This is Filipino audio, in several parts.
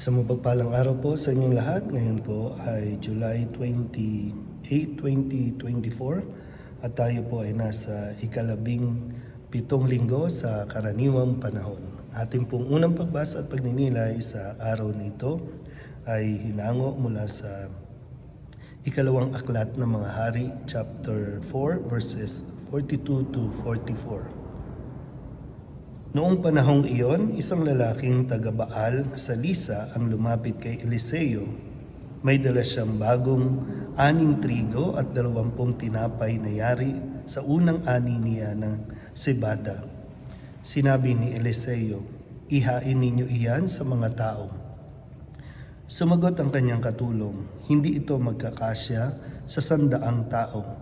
Isang mapagpalang araw po sa inyong lahat. Ngayon po ay July 28, 2024 at tayo po ay nasa ikalabing pitong linggo sa karaniwang panahon. Ating pong unang pagbasa at pagninilay sa araw na ito ay hinango mula sa ikalawang aklat ng mga hari, chapter 4, verses 42 to 44. Noong panahong iyon, isang lalaking taga-Baal sa Lisa ang lumapit kay Eliseo. May dala siyang bagong aning trigo at dalawampung tinapay na yari sa unang ani niya ng Sibada. Sinabi ni Eliseo, Ihain ninyo iyan sa mga tao. Sumagot ang kanyang katulong, hindi ito magkakasya sa sandaang tao.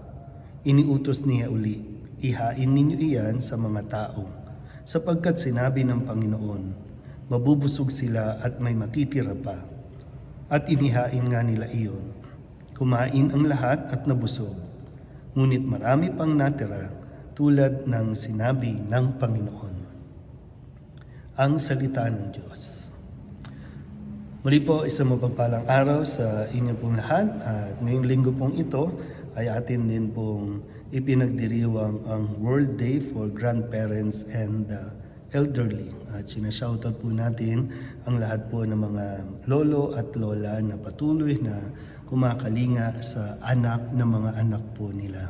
Iniutos niya uli, ihain ninyo iyan sa mga tao sapagkat sinabi ng Panginoon, mabubusog sila at may matitira pa. At inihain nga nila iyon. Kumain ang lahat at nabusog. Ngunit marami pang natira tulad ng sinabi ng Panginoon. Ang salita ng Diyos. Muli po, isang mapagpalang araw sa inyo pong lahat at ngayong linggo pong ito ay atin din pong ipinagdiriwang ang World Day for Grandparents and uh, Elderly. At sinashoutout po natin ang lahat po ng mga lolo at lola na patuloy na kumakalinga sa anak ng mga anak po nila.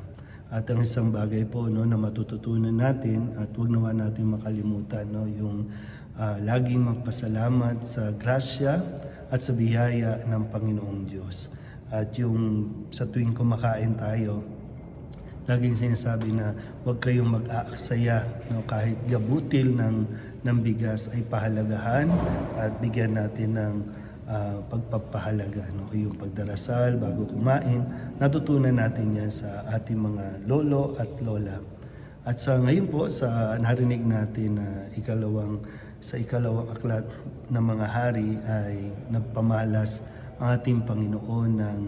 At ang isang bagay po no, na matututunan natin at huwag nawa natin makalimutan no, yung uh, laging magpasalamat sa grasya at sa biyaya ng Panginoong Diyos. At yung sa tuwing kumakain tayo, laging sinasabi na huwag kayong mag-aaksaya no, kahit gabutil ng, ng bigas ay pahalagahan at bigyan natin ng uh, pagpapahalaga. No? Yung pagdarasal bago kumain, natutunan natin yan sa ating mga lolo at lola. At sa ngayon po, sa narinig natin na ikalawang, sa ikalawang aklat ng mga hari ay nagpamalas ang ating Panginoon ng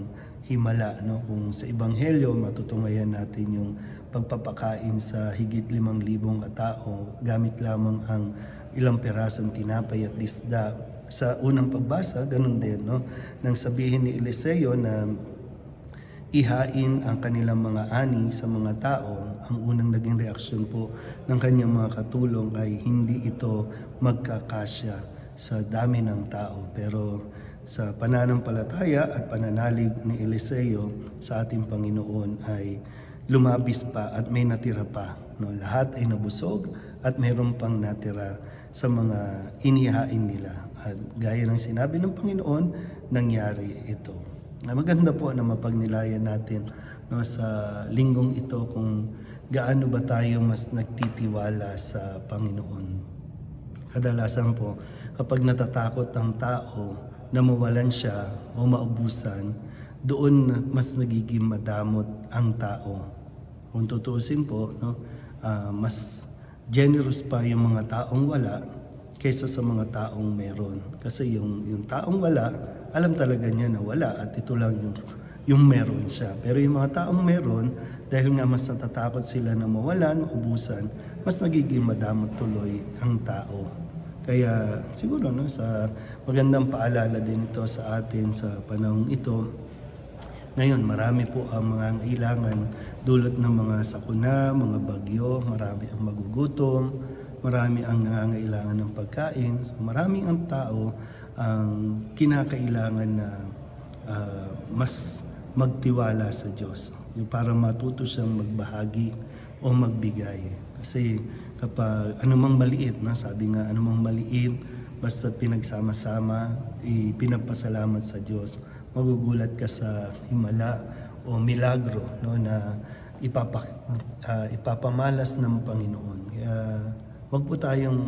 himala. No? Kung sa Ebanghelyo, matutungayan natin yung pagpapakain sa higit limang libong katao gamit lamang ang ilang perasong tinapay at disda. Sa unang pagbasa, ganun din, no? nang sabihin ni Eliseo na ihain ang kanilang mga ani sa mga tao, ang unang naging reaksyon po ng kanyang mga katulong ay hindi ito magkakasya sa dami ng tao. Pero sa pananampalataya at pananalig ni Eliseo sa ating Panginoon ay lumabis pa at may natira pa. No? Lahat ay nabusog at mayroon pang natira sa mga inihain nila. At gaya ng sinabi ng Panginoon, nangyari ito. Na maganda po na mapagnilayan natin no, sa linggong ito kung gaano ba tayo mas nagtitiwala sa Panginoon. Kadalasan po, kapag natatakot ang tao na mawalan siya o maubusan, doon mas nagiging madamot ang tao. Kung tutuusin po, no, uh, mas generous pa yung mga taong wala kaysa sa mga taong meron. Kasi yung, yung taong wala, alam talaga niya na wala at ito lang yung, yung meron siya. Pero yung mga taong meron, dahil nga mas natatakot sila na mawalan, maubusan, mas nagiging madamot tuloy ang tao. Kaya siguro no, sa magandang paalala din ito sa atin sa panahong ito, ngayon marami po ang mga kailangan dulot ng mga sakuna, mga bagyo, marami ang magugutom, marami ang nangangailangan ng pagkain. So maraming ang tao ang kinakailangan na uh, mas magtiwala sa Diyos. Yung para matuto siyang magbahagi o magbigay. Kasi kapag anumang maliit, no? sabi nga anumang maliit, basta pinagsama-sama, ipinagpasalamat sa Diyos, magugulat ka sa himala o milagro no, na ipapa, uh, ipapamalas ng Panginoon. Kaya wag po tayong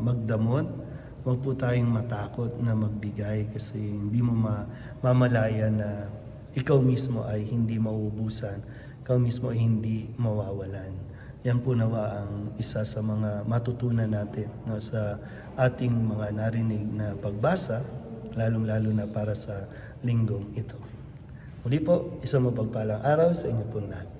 magdamot, Huwag po tayong matakot na magbigay kasi hindi mo ma- mamalaya na ikaw mismo ay hindi mauubusan, ikaw mismo ay hindi mawawalan. Yan po nawa ang isa sa mga matutunan natin no, sa ating mga narinig na pagbasa, lalong-lalo na para sa linggong ito. Muli po, isang mapagpalang araw sa inyo po lahat.